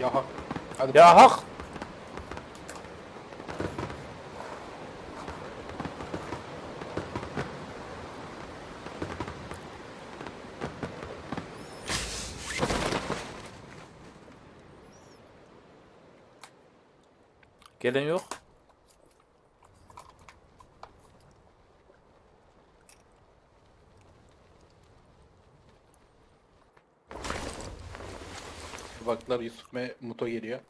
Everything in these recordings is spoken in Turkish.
Ya hak. Hadi Ya hak. Gelen yok. Baklar Yusuf ve Muto geliyor.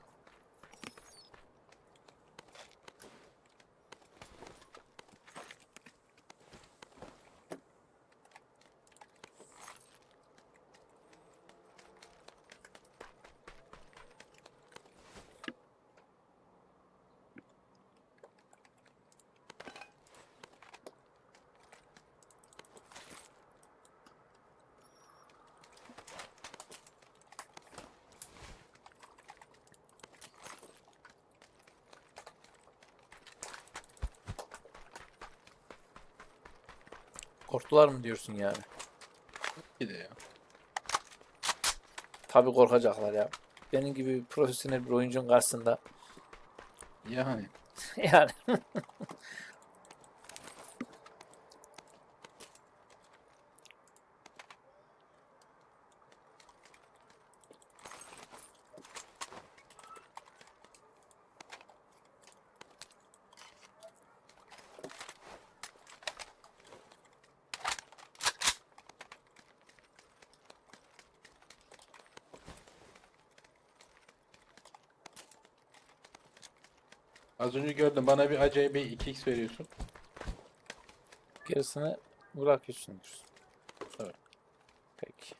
Korktular mı diyorsun yani? Bir de ya. Tabii korkacaklar ya. Benim gibi profesyonel bir oyuncunun karşısında Yani. yani Az önce gördüm bana bir acayip bir 2x veriyorsun. gerisini bırakıyorsundur. Evet. Peki.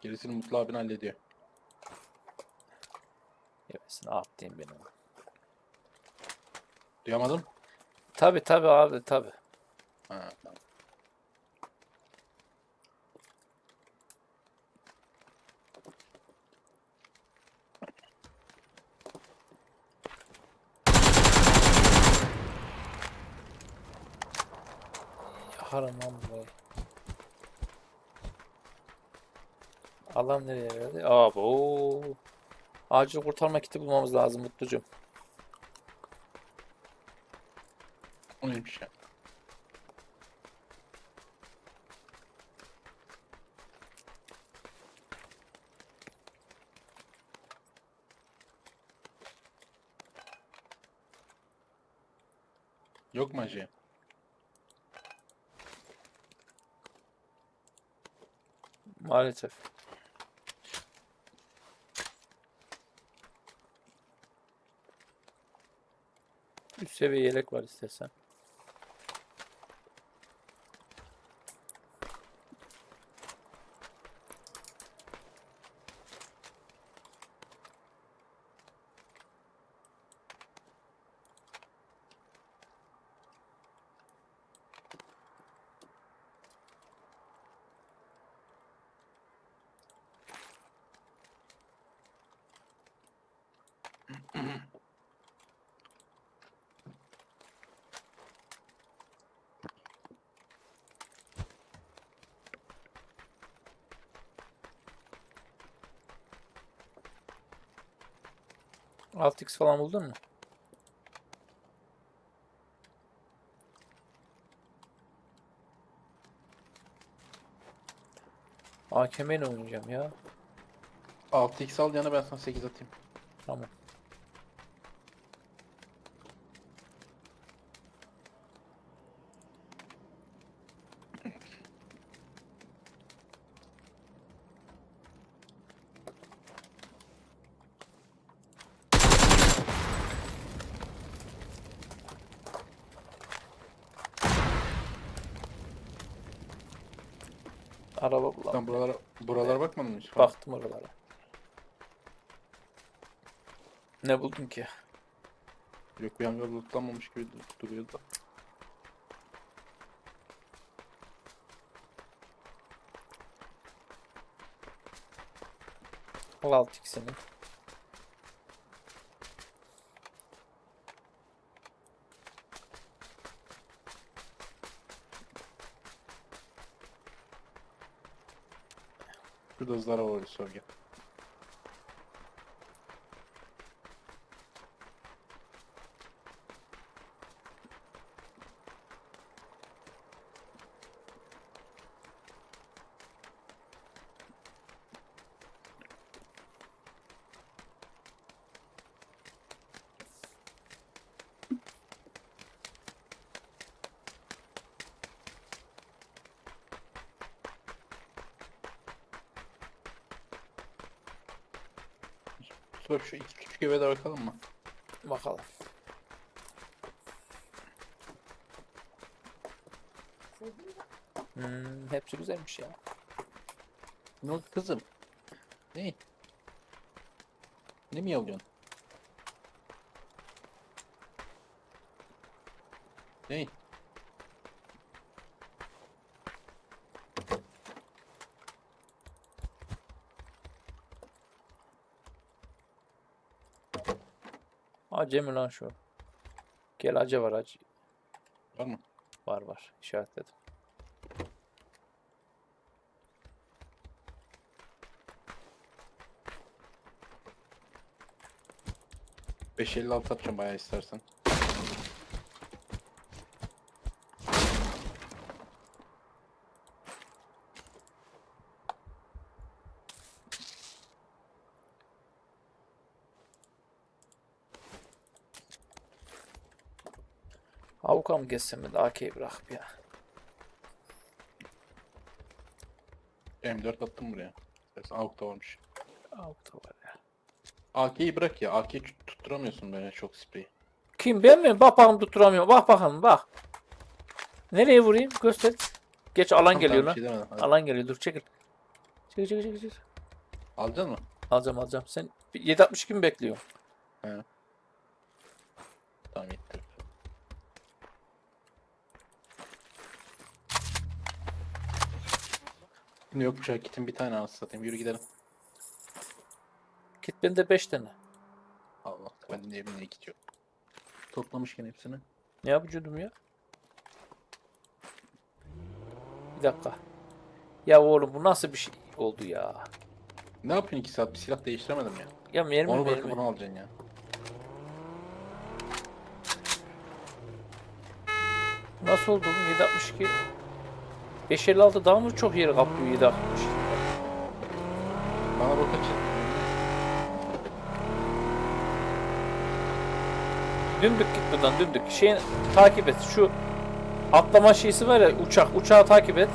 Gerisini Mutlu abin hallediyor. Yemesini attım benim. Duyamadım. Tabii tabii abi tabii. Ha, tamam. Haram lan burayı. Alan nereye verdi? Abi o. Acil kurtarma kiti bulmamız lazım Mutlucuğum. O neymiş ya? Yok mu acı? Maalesef. Üst seviye yelek var istersen. Alt X falan buldun mu? AKM ile oynayacağım ya. 6x al yana ben sana 8 atayım. Tamam. Araba Sen bulalım. buralara buralara bakmadın mı hiç? Baktım oralara. Ne buldun ki? Yok bir hangar lootlanmamış gibi dur- duruyordu da. Al alt ikisini. Şurada hızlı araba Yusuf şu iki küçük eve de bakalım mı? Bakalım. Hmm, hepsi güzelmiş ya. Ne oldu kızım? Ne? Ne mi yavruyorsun? Ne? Acemi lan şu. Gel acı var acı. Var mı? Var var. İşaretledim. Beş elli altı atacağım bayağı istersen. Avuka mı geçsem ben de AK'yi bırakıp ya. M4 attım buraya. İstersen AUK da varmış. Avukta var ya. AK'yi bırak ya. AK'yi tut- tutturamıyorsun böyle çok spreyi. Kim ben mi? Bak bakalım tutturamıyorum. Bak bakalım bak. Nereye vurayım? Göster. Geç alan Tamam, geliyor tamam, lan. bir şey demedim. Hadi. Alan geliyor. Dur çekil. Çekil çekil çekil. çekil. Alacaksın mı? Alacağım alacağım. Sen 762 mi bekliyorsun? Tamam Şimdi yok bıçak kitin bir tane anasını satayım. Yürü gidelim. Kit bende 5 tane. Allah ben de evine kit yok. Toplamışken hepsini. Ne yapıyordum ya? Bir dakika. Ya oğlum bu nasıl bir şey oldu ya? Ne yapıyorsun iki saat? Bir silah değiştiremedim ya. Ya mermi Onu bırakıp mermi. bunu alacaksın ya. Nasıl oldu bu 762? 556 daha mı çok yeri kaplıyor 760? Bana rota çek. Dümdük git buradan dümdük. Şeyi takip et. Şu atlama şeysi var ya uçak. Uçağı takip et.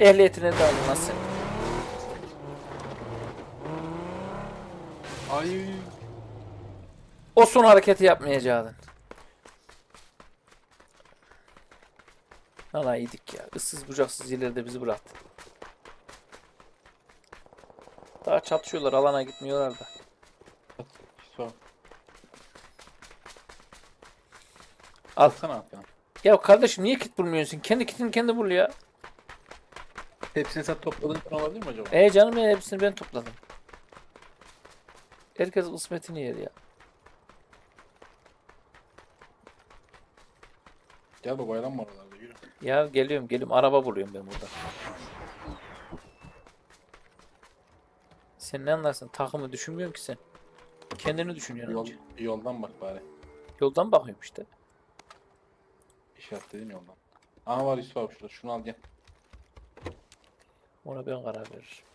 Ehliyetine de alınmasın. Ay. O son hareketi yapmayacaktın. Valla iyiydik ya. Issız bucaksız ileride bizi bıraktı. Daha çatışıyorlar. Alana gitmiyorlar da. Su. Al. Alsana arkadan. Ya kardeşim niye kit bulmuyorsun? Kendi kitini kendi bul ya. Hepsini sen topladın falan olabilir mi acaba? E canım ya hepsini ben topladım. Herkes kısmetini yer ya. Gel baba bayram oralarda yürü. Ya geliyorum geliyorum. Araba buluyorum ben burada. Sen ne anlarsın? Takımı düşünmüyorum ki sen. Kendini düşünüyorsun Yol, önce. yoldan bak bari. Yoldan bakıyorum işte. İşaretledim yoldan. Aha var Yusuf abi şurada. Şunu al gel. Ona ben karar veririm.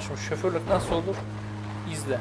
Şimdi şoförlük nasıl olur? İzle.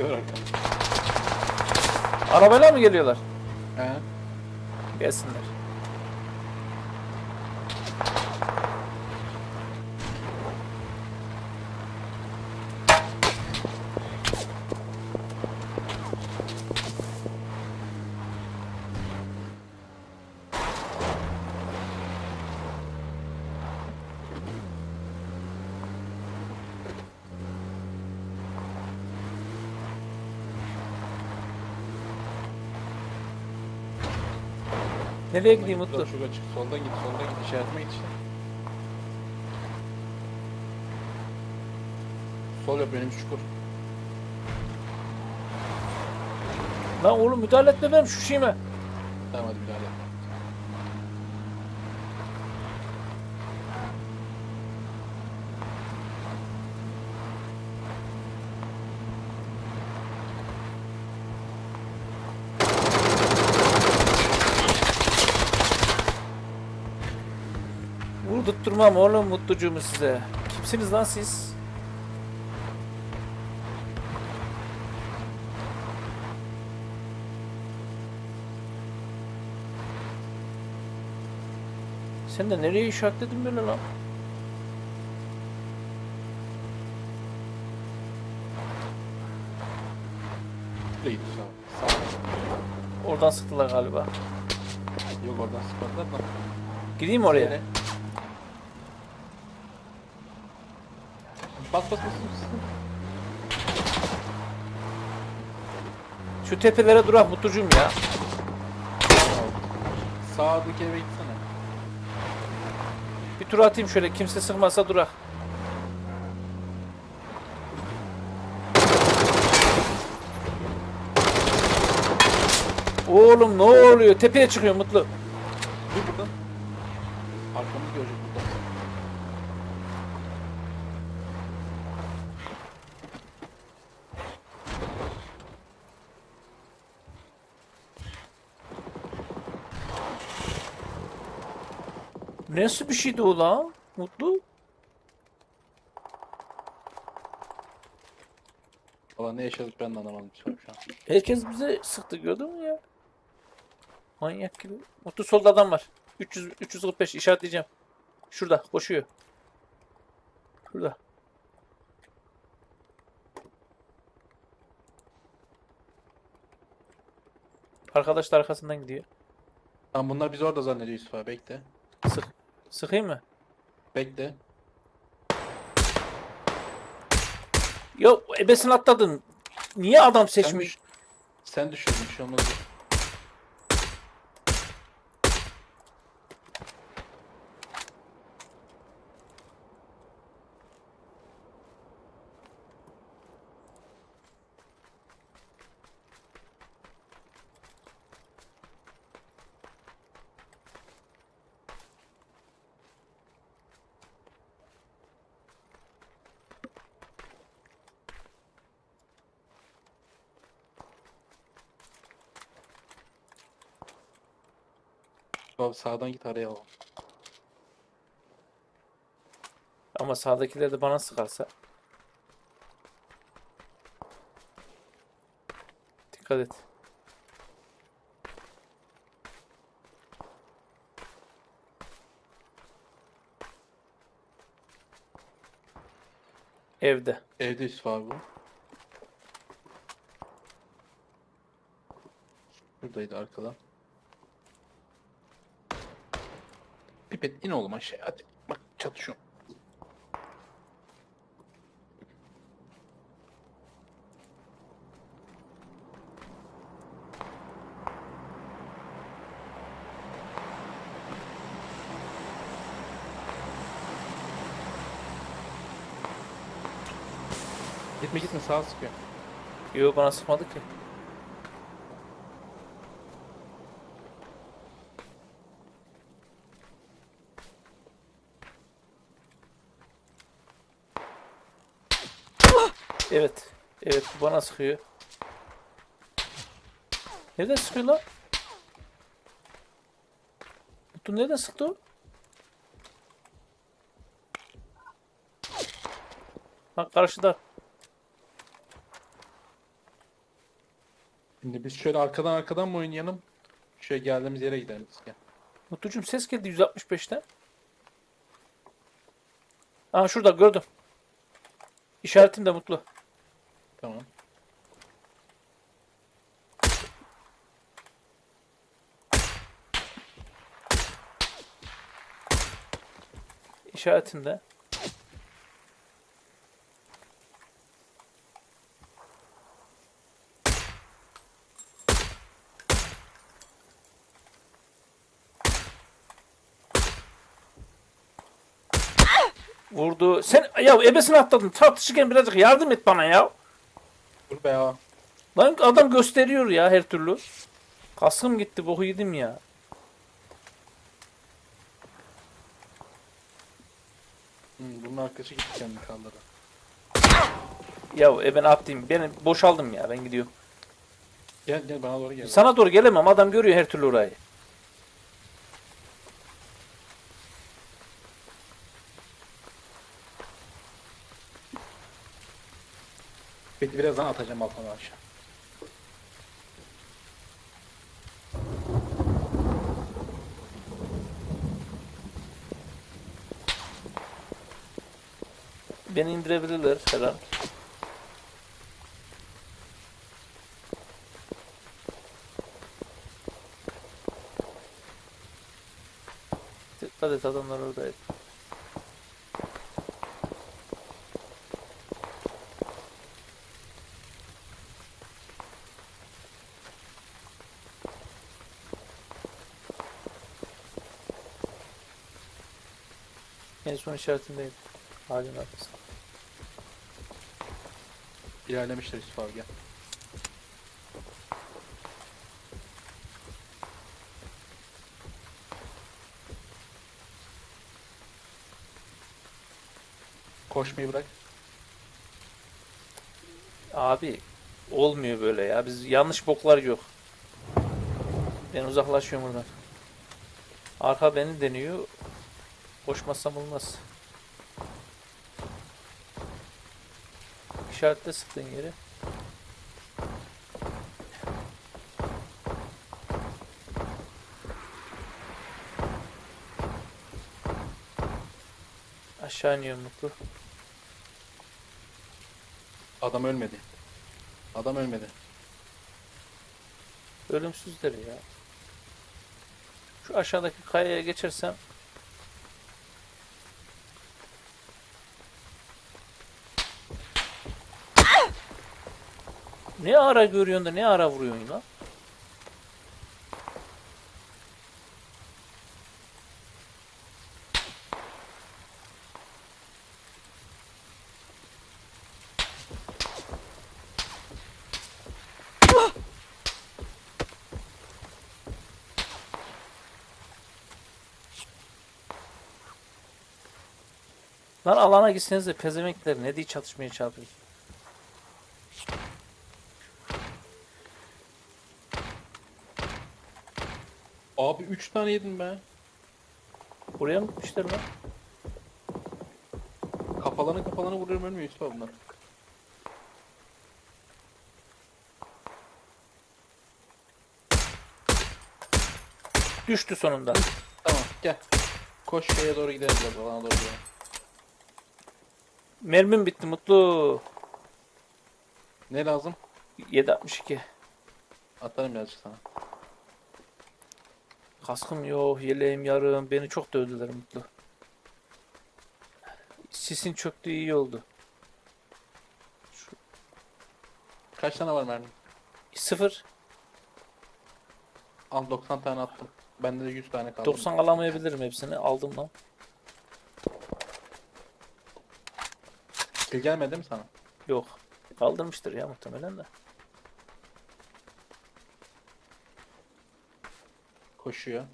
Geliyor arkadan. Arabayla mı geliyorlar? He. Gelsinler. Nereye gideyim Mutlu? Şuraya çık. Soldan git. Soldan git. İşaretime git işte. Sol yap benim çukur. Lan oğlum müdahale etme benim şu şeyime. Tamam hadi bir daha yap. Vurdurtturmam oğlum mutlucuğumu size. Kimsiniz lan siz? Sen de nereye işaretledin böyle lan? Git sağ. Sağ. Oradan sıktılar galiba. Yok oradan sıkmadılar da. Gideyim oraya? Nereye? Bas bas bas. Şu tepelere durak mutlucuğum ya. Sağdaki eve gitsene. Bir tur atayım şöyle kimse sıkmasa durak. Oğlum ne oluyor? Tepeye çıkıyor Mutlu. Dur buradan. Arkamızı görecek buradan. Nasıl bir şeydi o lan? Mutlu. Valla ne yaşadık ben de anlamadım şu an. Herkes bize sıktı gördün mü ya? Manyak gibi. Mutlu solda adam var. 300 345 işaretleyeceğim. Şurada koşuyor. Şurada. Arkadaş da arkasından gidiyor. Tamam bunlar biz orada zannediyor Yusuf abi. Bekle. Sık. Sıkayım mı? Bekle. Ya ebesini atladın. Niye adam Sen, seçmiş? düş- sen düşürdün bir şey olmaz. Abi sağdan git araya al. Ama sağdakiler de bana sıkarsa. Dikkat et. Evde. Evde Yusuf abi bu. Şuradaydı arkadan. Pipet in oğlum aşağı hadi. Bak çatışıyorum. Gitme gitme sağa sıkıyor. Yo bana sıkmadı ki. Evet. Evet bu bana sıkıyor. Nereden sıkıyor lan? Mutlu nereden sıktı o? Ha karşıda. Şimdi biz şöyle arkadan arkadan mı oynayalım? Şöyle geldiğimiz yere gidelim gel. Mutlucuğum ses geldi 165'ten. Aa şurada gördüm. İşaretim de mutlu. Tamam. İşaretim de. Vurdu. Sen ya ebesini atladın. Tartışırken birazcık yardım et bana ya. Dur be ya. Lan adam gösteriyor ya her türlü. Kaskım gitti boku yedim ya. Hı, bunun arkadaşı gitti kendini kaldırdı. Ya e ben attım. Ben boşaldım ya ben gidiyorum. Gel gel bana doğru gel. Sana doğru gelemem. Adam görüyor her türlü orayı. Peki birazdan atacağım balkona aşağı. Beni indirebilirler falan. Dikkat et adamlar oradaydı. En son işaretindeydi. Halin arkasında. İlerlemişler Yusuf abi gel. Koşmayı bırak. Abi olmuyor böyle ya. Biz yanlış boklar yok. Ben uzaklaşıyorum buradan. Arka beni deniyor. Koşmazsam olmaz. İşaretle sıktığın yeri. Aşağı iniyorum mutlu. Adam ölmedi. Adam ölmedi. Ölümsüzler ya. Şu aşağıdaki kayaya geçersem Ne ara görüyorsun da ne ara vuruyorsun lan? Lan alana gitsenize pezemekler ne diye çatışmaya çalışıyorsun? Abi 3 tane yedim be. Buraya mı gitmişler lan? Kafalarına kafalarına vuruyorum ölmüyor Yusuf abi bunlar. Düştü sonunda. Tamam gel. Koş şeye doğru gidelim biraz alana doğru gidelim. Mermim bitti mutlu. Ne lazım? 762. Atarım birazcık sana. Kaskım yok, yeleğim yarım. Beni çok dövdüler Mutlu. Sisin çöktüğü iyi oldu. Kaç tane var mermi? Sıfır. Al 90 tane attım. Bende de 100 tane kaldı. 90 alamayabilirim hepsini. Aldım lan. Kill gelmedi mi sana? Yok. Kaldırmıştır ya muhtemelen de. Koşuyor.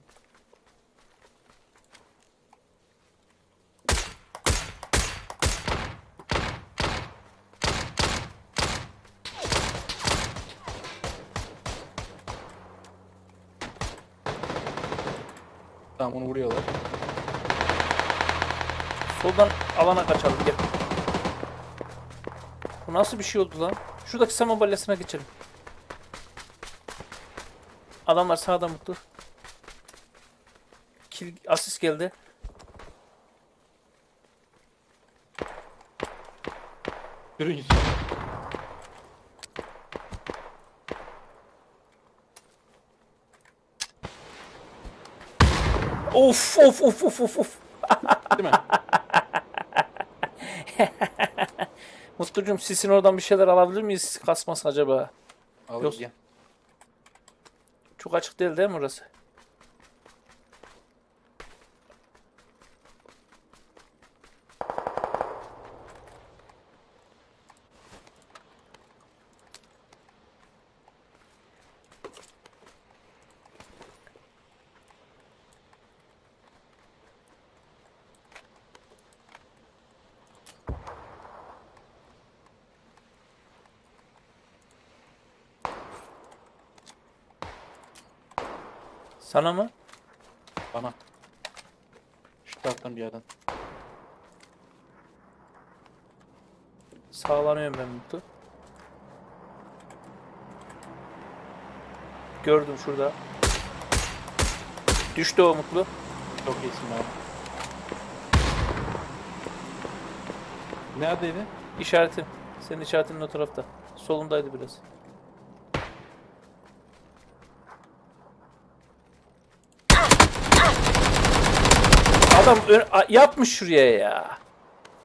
Tamam onu vuruyorlar. Soldan alana kaçalım gel. Bu nasıl bir şey oldu lan? Şuradaki saman balyasına geçelim. Adamlar sağda mutlu. Kill, asist geldi. Yürüyün. Of of of of of of. Değil mi? Mutlucum sisin oradan bir şeyler alabilir miyiz? Kasmaz acaba. Al Yok. gel. Çok açık değil değil mi orası? Sana mı? Bana. Şu taraftan bir yerden. Sağlanıyorum ben Mutlu. Gördüm şurada. Düştü o Mutlu. Çok iyisin abi. Neredeydi? İşaretim. Senin işaretinin o tarafta. Solundaydı biraz. Adam ö- a- yapmış şuraya ya.